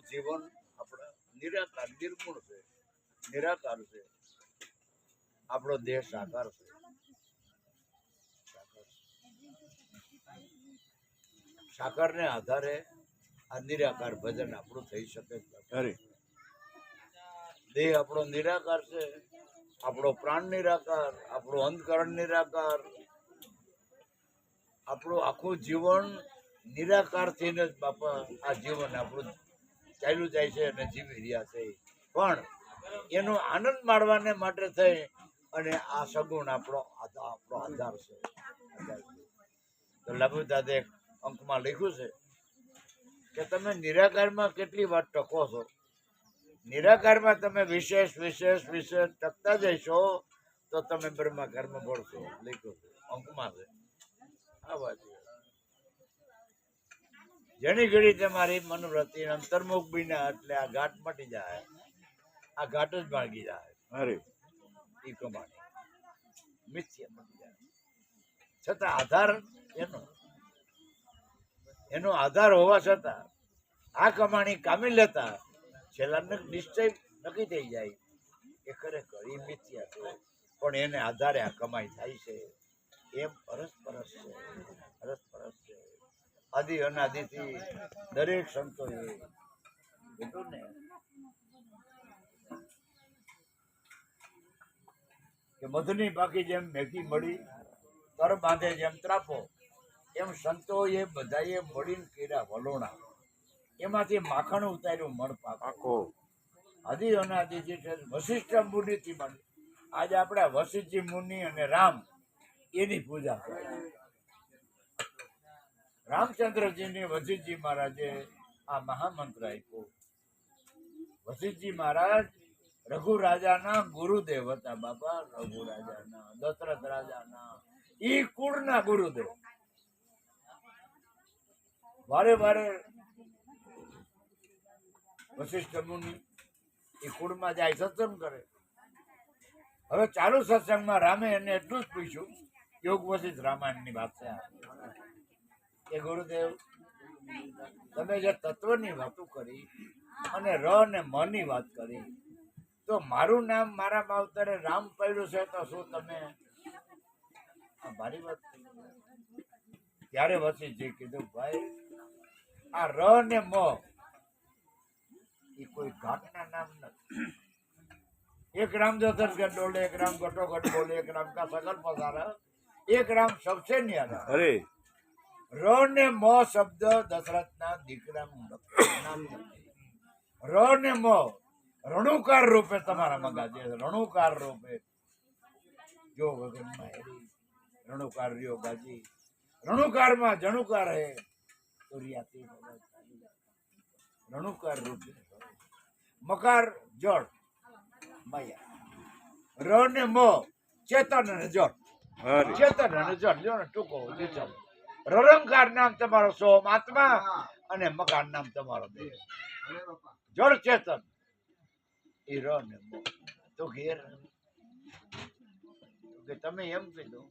જીવન આપણે નિરાકાર નિર્ગુણ છે. નિરાકાર છે. આપણો દેહ સાકાર છે. સાકાર છે. સાકારને આધારે આ નિરાકાર ભજન આપણું થઈ શકે ખરી દેહ આપણો નિરાકાર છે આપણો પ્રાણ નિરાકાર આપણો અંધકરણ નિરાકાર. આપણું આખું જીવન નિરાકાર થઈને જ બાપા આ જીવન આપણું ચાલ્યું જાય છે અને જીવી રહ્યા છે. પણ એનો આનંદ માણવાને માટે થઈ અને આ સગુણ આપણો આપણો આધાર છે. તો લાભુ દાદે અંકમાં લખ્યું છે કે તમે નિરાકારમાં કેટલી વાર ટકો છો? નિરાકારમાં તમે વિશેષ વિશેષ વિશેષ ટકતા જઈશો તો તમે બ્રહ્માકારમાં ભળશો લખ્યું અંકમાં છે. આ વાત. જેની ઘડી તમારી મનોવૃત્તિ અંતર્મુખ બન્યા એટલે આ ઘાટ મટી જાય. આ ઘાટ જ ભાગી જાય. અરે. એ કમાણી. મિથ્યા મટી જાય. છતાં આધાર એનો. એનો આધાર હોવા છતાં આ કમાણી કામી લેતા છેલ્લા નિશ્ચય નક્કી થઈ જાય એ ખરેખર એ મિથ્યા છે. પણ એને આધારે આ કમાઈ થાય છે. એમ પરસ્પરસ છે. પરસ્પરસ છે. આદિ અનાદિથી દરેક સંતોએ કીધું ને કે મધની બાકી જેમ મેગી મળી તર બાંધે જેમ ત્રાપો એમ સંતોએ બધાએ મળીને કર્યા વલોણા. એમાંથી માખણ ઉતાર્યું મણ પાકો આખો. આદિ અનાદિ જે છે વશિષ્ઠ મુનિથી માંડી આજે આપણે વશિષ્ઠજી મુનિ અને રામ એની પૂજા કરે. રામચંદ્રજીને વશિષ્ઠજી મહારાજે આ મહામંત્ર આપ્યો. વશિષ્ઠજી મહારાજ રઘુ રાજાના ગુરુદેવ હતા બાપા રઘુ રાજાના દશરથ રાજાના ઈ કુળના ગુરુદેવ. વારે વારે વશિષ્ઠ મુનિ એ કુળમાં જાય, સત્સંગ કરે. હવે ચાલુ સત્સંગમાં રામે એને એટલું જ પૂછ્યું યોગ વશિષ્ઠ રામાયણની વાત છે. કે ગુરુદેવ, તમે જે તત્વની વાતો કરી અને ર ને મની વાત કરી, તો મારું નામ મારા માવતરે રામ પડ્યું છે તો શું તમે? આ મારી વાત ત્યારે જે કીધું, ભાઈ, આ ર ને મ એ કોઈ ઘાટના નામ નથી. એક રામ જોતરગઢ ડોલે, એક રામ ગટોગઢ બોલે, એક રામ કા સગલ પધારા, એક રામ સબસે ન્યારા ખરી ર ને મ શબ્દ દશરથના દીકરાનું નામ ર ને મ રણુકાર રૂપે તમારા મગાજે રણુકાર રૂપે. જો ગગનમાં હેરી. રણુકાર રહ્યો ગાજી રણુકારમાં જણુકાર હે. તુરિયાતી રણુકાર રૂપે. મકાર જળ. માયા. ર ને મ. ચેતન અને જળ. ચેતન અને જળ. જો ને ટૂંકો ચાલે રરંકાર નામ તમારો સોમ આત્મા અને મકાન નામ તમારો દેહ. જળ ચેતન. એ ર ને તો ઘેર. કે તમે એમ કીધું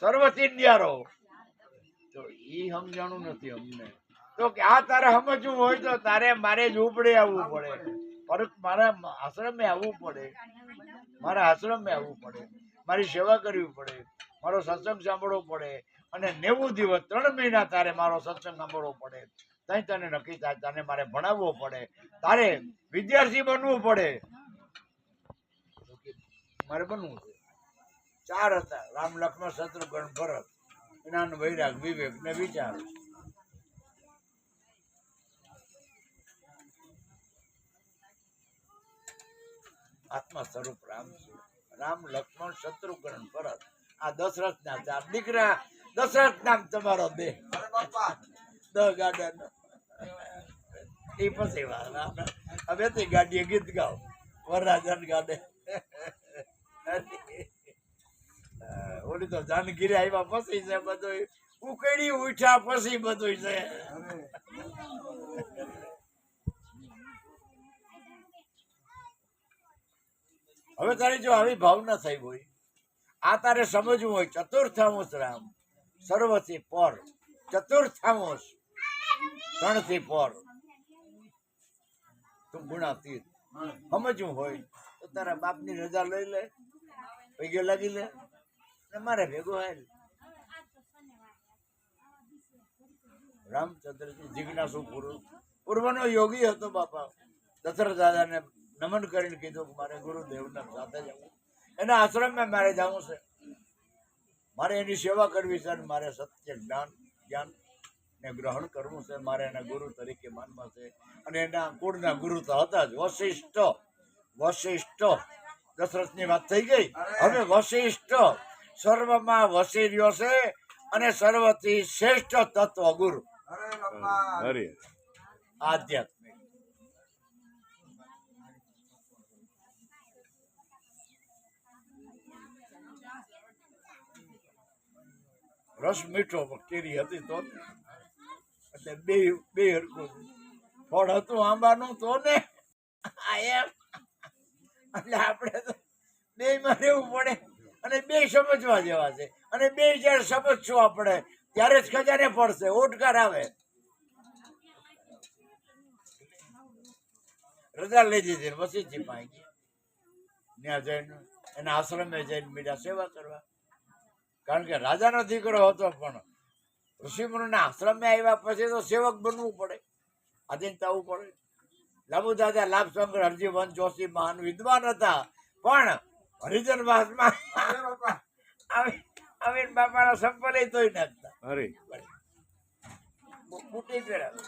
સર્વથી ન્યારો તો એ સમજાણું નથી અમને. તો કે આ તારે સમજવું હોય તો તારે મારે જ ઉપડે આવવું પડે. પરત મારા આશ્રમે આવવું પડે. મારા આશ્રમે આવવું પડે. મારી સેવા કરવી પડે. મારો સત્સંગ સાંભળવો પડે અને નેવું દિવસ, ત્રણ મહિના તારે મારો સત્સંગ સાંભળવો પડે. ત્યાં તને નક્કી થાય, તને મારે ભણાવવો પડે. તારે વિદ્યાર્થી બનવું પડે. મારે બનવું છે. ચાર હતા, રામ લક્ષ્મણ શત્રુઘ્ન ભરત, જ્ઞાન, વૈરાગ, વિવેક ને વિચાર. આત્મા સ્વરૂપ રામ રામ લક્ષ્મણ શત્રુઘ્ન ભરત. આ દશરથ ના ચાર દીકરા દશરથ નામ તમારો દેહ દ એ પછી હવે તે ગાડીએ ગીત ગાઓ. વરરાજન ગાડે. ઓલી તો જાનગીરી આવ્યા પછી છે બધું ઉકળી ઉઠ્યા પછી બધું છે. હવે તારી જો આવી ભાવના થઈ હોય. આ તારે સમજવું હોય, ચતુર્થાંશ રામ, સર્વથી પર, ચતુર્થાંશ, ત્રણથી પર. તું ગુણાતીત. સમજવું હોય, તો તારા બાપની રજા લઈ લે, પૈગે લાગી લે ને મારે ભેગો હાલ રામચંદ્રજી જિજ્ઞાસુ પુરુષ પૂર્વનો યોગી હતો બાપા. દશરથ દાદાને નમન કરીને કીધું કે મારે ગુરુદેવના સાથે જવું. એના આશ્રમમાં મારે જવું છે. મારે એની સેવા કરવી છે અને મારે સત્ય જ્ઞાન જ્ઞાન ને ગ્રહણ કરવું છે. મારે એના ગુરુ તરીકે માનવા છે. અને એના કુળના ગુરુ તો હતા જ. વશિષ્ઠ વશિષ્ઠ. દશરથની વાત થઈ ગઈ? હવે વશિષ્ઠ. સર્વમાં વસી રહ્યો છે અને સર્વથી શ્રેષ્ઠ તત્વ ગુરુ હરે રસ મીઠો કેરી હતી તો. એટલે બે બે હરકું ફળ હતું, આંબાનું તો ને. એમ. એટલે આપણે તો બે માં રહેવું પડે. અને બે સમજવા જેવા છે. અને બે જયારે સમજશું આપણે, ત્યારે જ ખજાને પડશે ઓટકાર આવે. રજા લઈ દીધી વસીજી પાઈ ગયા. ત્યાં જઈને, એના આશ્રમે જઈને મીડા સેવા કરવા. કારણ કે રાજાનો દીકરો હતો પણ ઋષિમુનિના આશ્રમે આવ્યા પછી તો સેવક બનવું પડે આધીન થવું પડે. લાબુ દાદા લાભશંકર હરજીવન જોશી મહાન વિદ્વાન હતા. પણ હરિજન વાસમાં આવી આવીને બાપાના સંપલે તોય નાખતા. અરે. બુટી પહેરાવે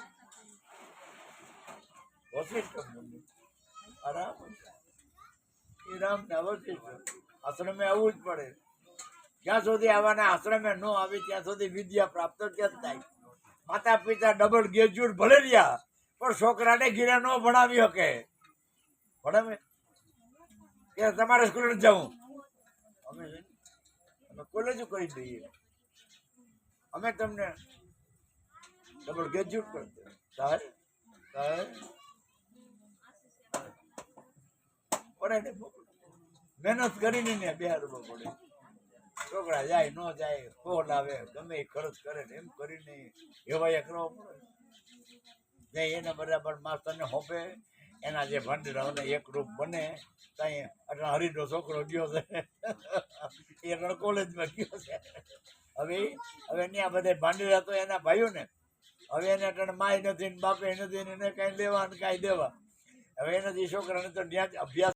વશિષ્ઠ મુનિ. આરામ એ રામ ને વશિષ્ઠ. આશ્રમે આવવું જ પડે. જ્યાં સુધી આવાના આશ્રમે ન આવી, ત્યાં સુધી વિદ્યા પ્રાપ્ત જ થાય? માતા પિતા ડબલ ગ્રેજ્યુએટ ભલે રહ્યા, પણ છોકરાને ઘીરે ન ભણાવી શકે. ભણાવે કે તમારે સ્કૂલે જવું? અમે અમે કોલેજ કરી દઈએ. અમે તમને ડબલ ગ્રેજ્યુએટ કરી દઈએ. સાહેબ સાહેબ. પડે ને મહેનત કરીને ને બેહારવો પડે. છોકરા જાય, ન જાય ફોન આવે ગમે ખર્ચ કરે ને એમ કરીને એવાયા કરવો પડે. ને એને બરાબર માસ્તરને હોપે, એના જે ભંડરાઓને એક રૂપ બને ત્યાં એટલે હરીનો છોકરો ગયો છે. એ કોલેજમાં ગયો છે. હવે હવે ત્યાં બધા ભાંડેરા તો એના ભાઈઓ ને. હવે એને અટાણે માય નથી ને બાપે નથી એને કાંઈ લેવા ને કાંઈ દેવા. હવે એનાથી છોકરાને તો ત્યાં જ અભ્યાસ